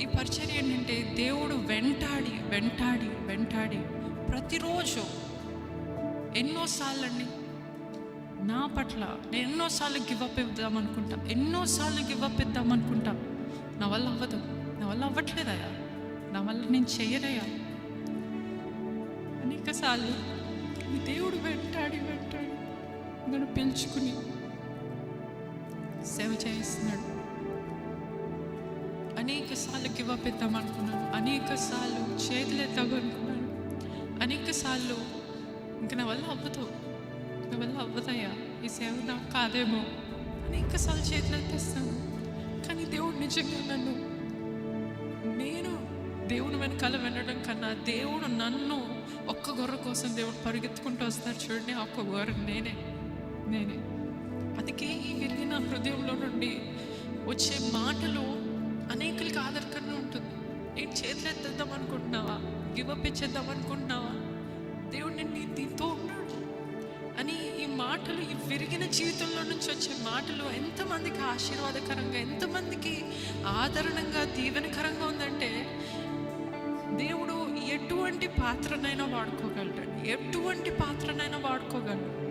ఈ పరిచర్య ఏంటంటే దేవుడు వెంటాడి వెంటాడి వెంటాడి ప్రతిరోజు ఎన్నోసార్లు అండి నా పట్ల నేను ఎన్నోసార్లు గివప్ ఇద్దాం అనుకుంటా ఎన్నోసార్లు గివప్ ఇద్దాం అనుకుంటా. నా వల్ల అవ్వదు నా వల్ల అవ్వట్లేదయ్యా నా వల్ల నేను చెయ్యనయ్యా అనేకసార్లు దేవుడు వెంటాడి వెంటాడి నన్ను పిలుచుకుని సేవ చేయిస్తున్నాడు అనేక సార్లు గివ్ అప్ ఇద్దాం అనుకున్నాను. అనేక సార్లు చేతులు ఎత్తాగు అనుకున్నాను. అనేక సార్లు ఇంక నా వల్ల అవ్వదు. నా వల్ల అవ్వదయ్యా. ఈ సేవ నాకు కాదేమో. అనేక సార్లు చేతులు ఎత్తేస్తాను. కానీ దేవుడు నిజంగా నన్ను నేను దేవుని వెనకాల వెళ్ళడం కన్నా దేవుడు నన్ను ఒక్క గొర్రె కోసం దేవుడు పరిగెత్తుకుంటూ వస్తారు చూడండి ఆ ఒక్క గొర్రె నేనే నేనే. అందుకే ఈ వెళ్ళి నా హృదయంలో నుండి వచ్చే మాటలు అనేకులకి ఆధారకరంగా ఉంటుంది. నేను చేతులు ఎత్తేద్దాం అనుకుంటున్నావా గివప్ ఇచ్చేద్దాం అనుకుంటున్నావా? దేవుడు నేను దీంతో ఉన్నాడు. అని ఈ మాటలు ఈ విరిగిన జీవితంలో నుంచి వచ్చే మాటలు ఎంతమందికి ఆశీర్వాదకరంగా ఎంతమందికి ఆదరణంగా దీవెనకరంగా ఉందంటే దేవుడు ఎటువంటి పాత్రనైనా వాడుకోగలడు. ఎటువంటి పాత్రనైనా వాడుకోగలడు.